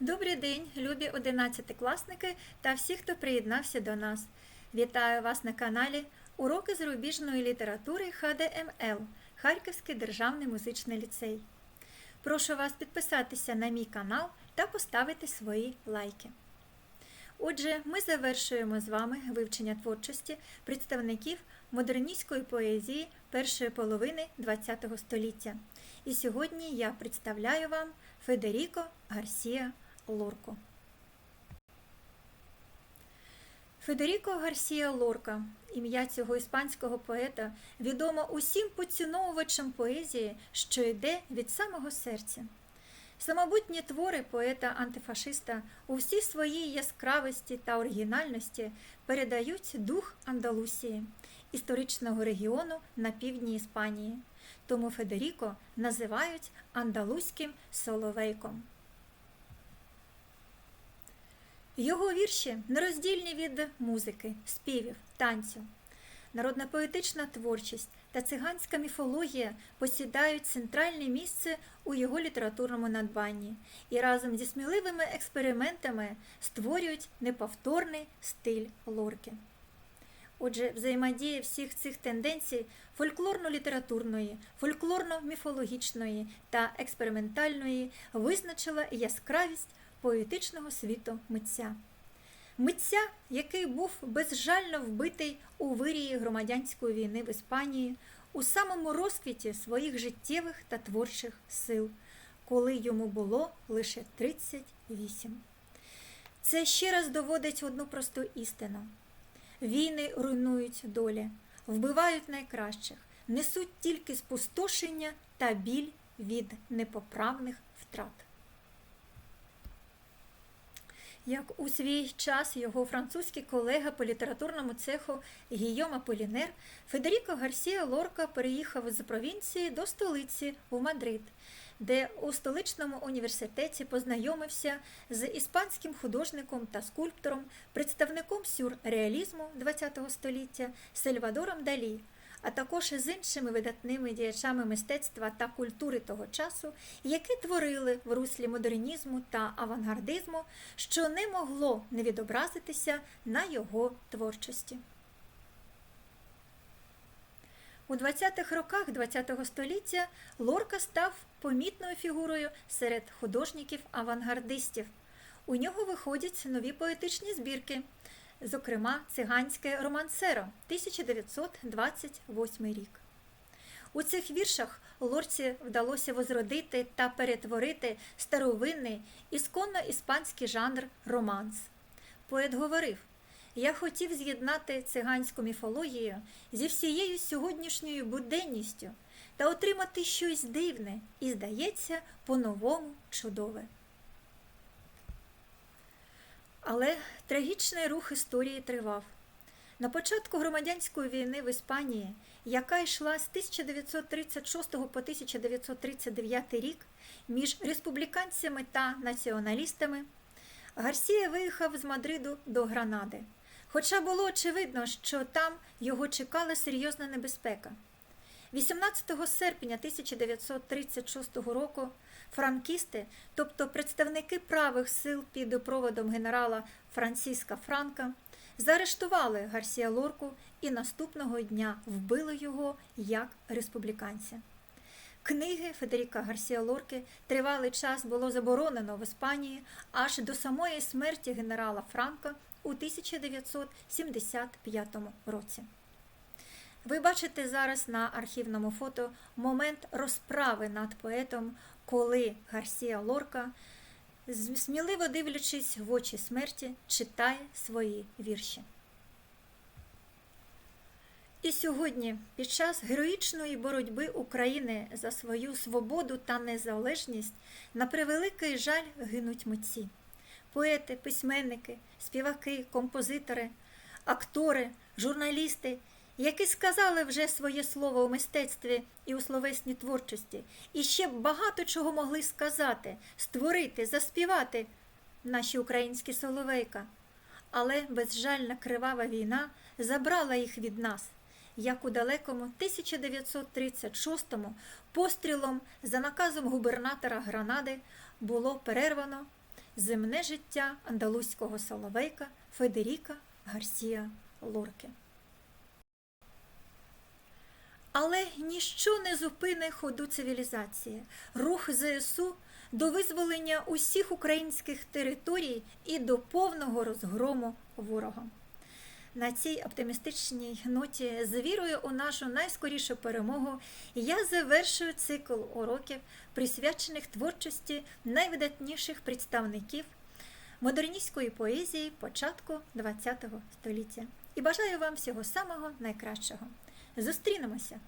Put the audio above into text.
Добрий день, любі одинадцятикласники та всі, хто приєднався до нас. Вітаю вас на каналі Уроки зарубіжної літератури ХДМЛ Харківський державний музичний ліцей. Прошу вас підписатися на мій канал та поставити свої лайки. Отже, ми завершуємо з вами вивчення творчості представників модерністської поезії першої половини ХХ століття. І сьогодні я представляю вам Федеріко Гарсія Лорко. Федеріко Гарсія Лорка, ім'я цього іспанського поета, відомо усім поціновувачам поезії, що йде від самого серця. Самобутні твори поета-антифашиста у всій своїй яскравості та оригінальності передають дух Андалусії, історичного регіону на півдні Іспанії. Тому Федеріко називають андалузьким соловейком. Його вірші нероздільні від музики, співів, танцю. Народна поетична творчість та циганська міфологія посідають центральне місце у його літературному надбанні і разом зі сміливими експериментами створюють неповторний стиль лорки. Отже, взаємодія всіх цих тенденцій фольклорно-літературної, фольклорно-міфологічної та експериментальної визначила яскравість поетичного світу митця. Митця, який був безжально вбитий у вирії громадянської війни в Іспанії у самому розквіті своїх життєвих та творчих сил, коли йому було лише 38. Це ще раз доводить одну просту істину. Війни руйнують долі, вбивають найкращих, несуть тільки спустошення та біль від непоправних втрат. Як у свій час його французький колега по літературному цеху Гійома Полінер, Федеріко Гарсія Лорка переїхав з провінції до столиці у Мадрид, де у столичному університеті познайомився з іспанським художником та скульптором, представником сюрреалізму ХХ століття Сальвадором Далі, а також з іншими видатними діячами мистецтва та культури того часу, які творили в руслі модернізму та авангардизму, що не могло не відобразитися на його творчості. У 20-х роках ХХ століття Лорка став помітною фігурою серед художників-авангардистів. У нього виходять нові поетичні збірки, зокрема циганське романсеро 1928 рік. У цих віршах Лорці вдалося возродити та перетворити старовинний ісконно іспанський жанр романс. Поет говорив: я хотів з'єднати циганську міфологію зі всією сьогоднішньою буденністю та отримати щось дивне і, здається, по-новому чудове. Але трагічний рух історії тривав. На початку громадянської війни в Іспанії, яка йшла з 1936 по 1939 рік між республіканцями та націоналістами, Гарсія виїхав з Мадриду до Гранади. Хоча було очевидно, що там його чекала серйозна небезпека. 18 серпня 1936 року франкісти, тобто представники правих сил під проводом генерала Франциска Франка, заарештували Гарсія Лорку і наступного дня вбили його як республіканця. Книги Федеріка Гарсія Лорки тривалий час було заборонено в Іспанії аж до самої смерті генерала Франка у 1975 році. Ви бачите зараз на архівному фото момент розправи над поетом, коли Гарсія Лорка, сміливо дивлячись в очі смерті, читає свої вірші. І сьогодні, під час героїчної боротьби України за свою свободу та незалежність, на превеликий жаль гинуть митці, поети, письменники, співаки, композитори, актори, журналісти, які сказали вже своє слово у мистецтві і у словесній творчості, і ще багато чого могли сказати, створити, заспівати наші українські соловейка. Але безжальна кривава війна забрала їх від нас як у далекому 1936-му пострілом за наказом губернатора Гранади було перервано Земне життя андалузького соловейка Федеріка Гарсія Лорки. Але ніщо не зупине ходу цивілізації, рух ЗСУ до визволення усіх українських територій і до повного розгрому ворога. На цій оптимістичній ноті з вірою у нашу найскорішу перемогу я завершую цикл уроків, присвячених творчості найвидатніших представників модерністської поезії початку ХХ століття. І бажаю вам всього самого найкращого. Зустрінемося!